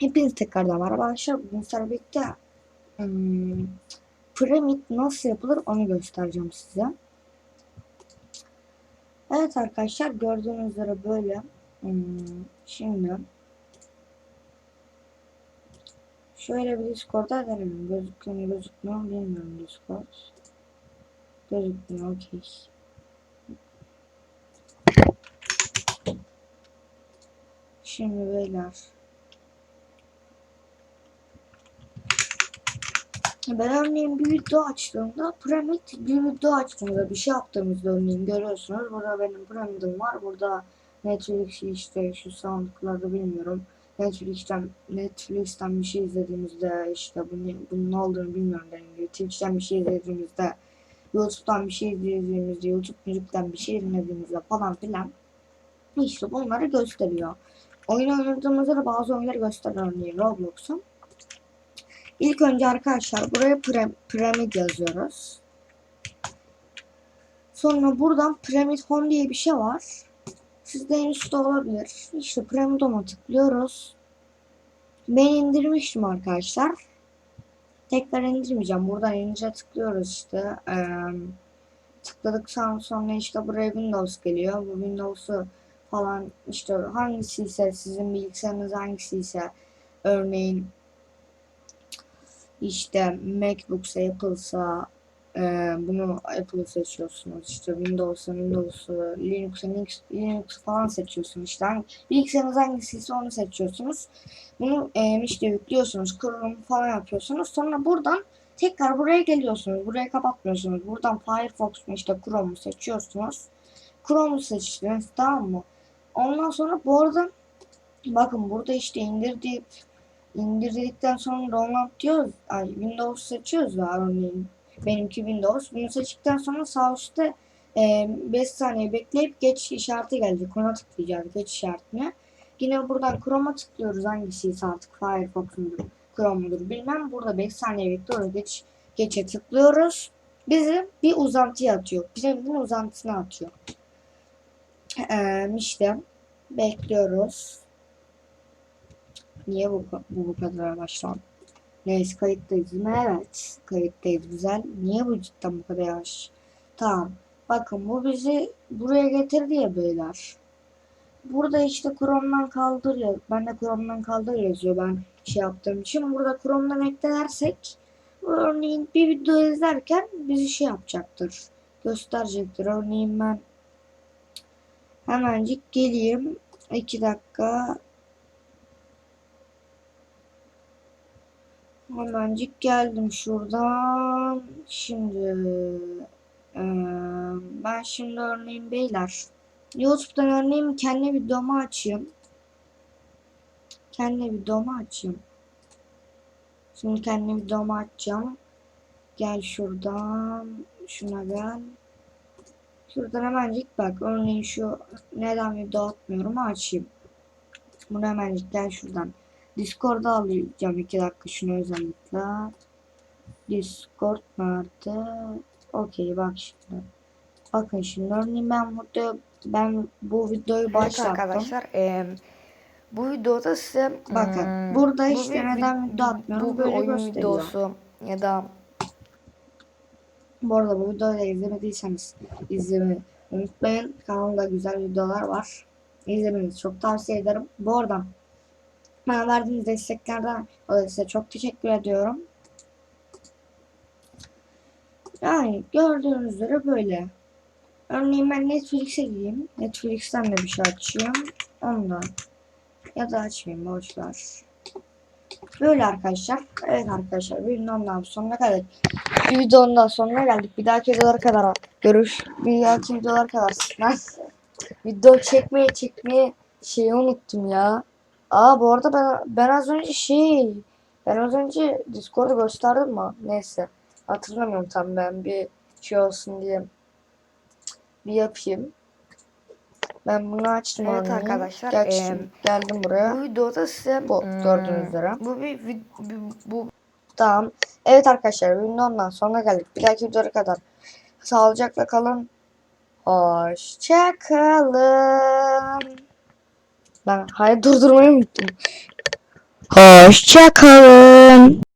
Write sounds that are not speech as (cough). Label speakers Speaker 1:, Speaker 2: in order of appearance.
Speaker 1: Hepiniz tekrardan merhaba arkadaşlar. Bugün sizlerle birlikte hmm, piramit nasıl yapılır onu göstereceğim size. Evet arkadaşlar gördüğünüz üzere böyle. Hmm, şimdi şöyle bir Discord'a denelim. Gözüküyor mu gözükmüyor mu bilmiyorum Discord. Gözükmüyor okey. Şimdi beyler Ben örneğin bir video açtığımda piramit bir video açtığımda bir şey yaptığımızda örneğin görüyorsunuz. Burada benim piramidim var. Burada Netflix işte şu SoundCloud'u bilmiyorum. Netflix'ten Netflix'ten bir şey izlediğimizde işte bunun, bunun ne olduğunu bilmiyorum dediğim gibi. Twitch'ten bir şey izlediğimizde YouTube'dan bir şey izlediğimizde YouTube müzikten bir şey dinlediğimizde falan filan işte bunları gösteriyor. Oyun oynadığımızda da bazı oyunları gösteriyor örneğin Roblox'un. İlk önce arkadaşlar buraya pira- piramit yazıyoruz. Sonra buradan Pyramid Home diye bir şey var. Sizde en üstte olabilir. İşte Pyramid Home'a tıklıyoruz. Ben indirmiştim arkadaşlar. Tekrar indirmeyeceğim. Buradan indire tıklıyoruz işte. Ee, tıkladıktan sonra işte buraya Windows geliyor. Bu Windows'u falan işte hangisi ise sizin bilgisayarınız hangisi ise örneğin işte MacBook'sa Apple'sa e, bunu Apple'ı seçiyorsunuz. İşte Windows'a Windows'u, Linux'a Linux, Linux falan seçiyorsunuz. İşte hangi, bilgisayarınız hangisiyse onu seçiyorsunuz. Bunu e, işte yüklüyorsunuz. Kurulum falan yapıyorsunuz. Sonra buradan tekrar buraya geliyorsunuz. Burayı kapatmıyorsunuz. Buradan Firefox mu işte Chrome'u seçiyorsunuz. Chrome'u seçtiniz tamam mı? Ondan sonra bu arada bakın burada işte indirdiği indirdikten sonra download diyoruz. Ay Windows seçiyoruz ya örneğin. Benimki Windows. Bunu seçtikten sonra sağ üstte 5 saniye bekleyip geç işareti gelecek. Ona tıklayacağız geç işaretine. Yine buradan Chrome'a tıklıyoruz. Hangisiyse artık Firefox mudur, Chrome mudur bilmem. Burada 5 saniye bekliyoruz. Geç, geçe tıklıyoruz. Bizi bir uzantıya atıyor. Piramidin uzantısına atıyor. Ee, işte bekliyoruz. Niye bu, bu, bu kadar yavaş lan? Neyse kayıttayız mi? Evet. Kayıttayız. Güzel. Niye bu cidden bu kadar yavaş? Tamam. Bakın bu bizi buraya getirdi ya beyler. Burada işte Chrome'dan kaldır ya. Ben de Chrome'dan kaldır yazıyor ben şey yaptığım için. Burada Chrome'dan eklersek örneğin bir video izlerken bizi şey yapacaktır. Gösterecektir. Örneğin ben hemencik geleyim. 2 dakika Hemencik geldim şuradan. Şimdi e, ben şimdi örneğin beyler YouTube'dan örneğin kendi videomu açayım. Kendi videomu açayım. Şimdi kendi videomu açacağım. Gel şuradan. Şuna gel. Şuradan hemencik bak. Örneğin şu neden video atmıyorum açayım. Bunu hemencik gel şuradan. Discord'a alacağım 2 dakika şunu özellikle. Discord nerede? Okey bak şimdi. Bakın şimdi örneğin ben burada ben bu videoyu
Speaker 2: Evet
Speaker 1: başlattım.
Speaker 2: arkadaşlar e, bu videoda size
Speaker 1: Bakın,
Speaker 2: hmm,
Speaker 1: burada
Speaker 2: bu
Speaker 1: işte
Speaker 2: bir
Speaker 1: neden
Speaker 2: vid-
Speaker 1: video atmıyorum
Speaker 2: bu
Speaker 1: böyle
Speaker 2: oyun videosu ya da
Speaker 1: Bu arada bu videoyu da izlemediyseniz izlemeyi unutmayın. Kanalda güzel videolar var. İzlemenizi çok tavsiye ederim. Bu arada bana verdiğiniz desteklerden dolayı size çok teşekkür ediyorum. Yani gördüğünüz üzere böyle. Örneğin ben Netflix'e gireyim. Netflix'ten de bir şey açayım. Ondan. Ya da açmayayım boşver. Böyle arkadaşlar. Evet arkadaşlar bir videonun sonuna kadar. Bir videonun sonuna geldik. Bir dahaki videolara kadar görüş. Bir dahaki videolara kadar. Ben (laughs) video çekmeye çekmeye şeyi unuttum ya. Aa bu arada ben, ben az önce şey ben az önce Discord'u gösterdim mi? Neyse. Hatırlamıyorum tam ben bir şey olsun diye bir yapayım. Ben bunu açtım
Speaker 2: Evet
Speaker 1: örneğin.
Speaker 2: arkadaşlar,
Speaker 1: Geçtim.
Speaker 2: em,
Speaker 1: geldim buraya.
Speaker 2: bu videoda size
Speaker 1: Bu,
Speaker 2: hmm,
Speaker 1: gördüğünüz üzere.
Speaker 2: bu bir vid- bu,
Speaker 1: Tamam. Evet arkadaşlar videonun sonuna geldik. Bir dahaki videoya kadar sağlıcakla kalın. Hoşçakalın. Ben hayır durdurmayı unuttum. Hoşçakalın.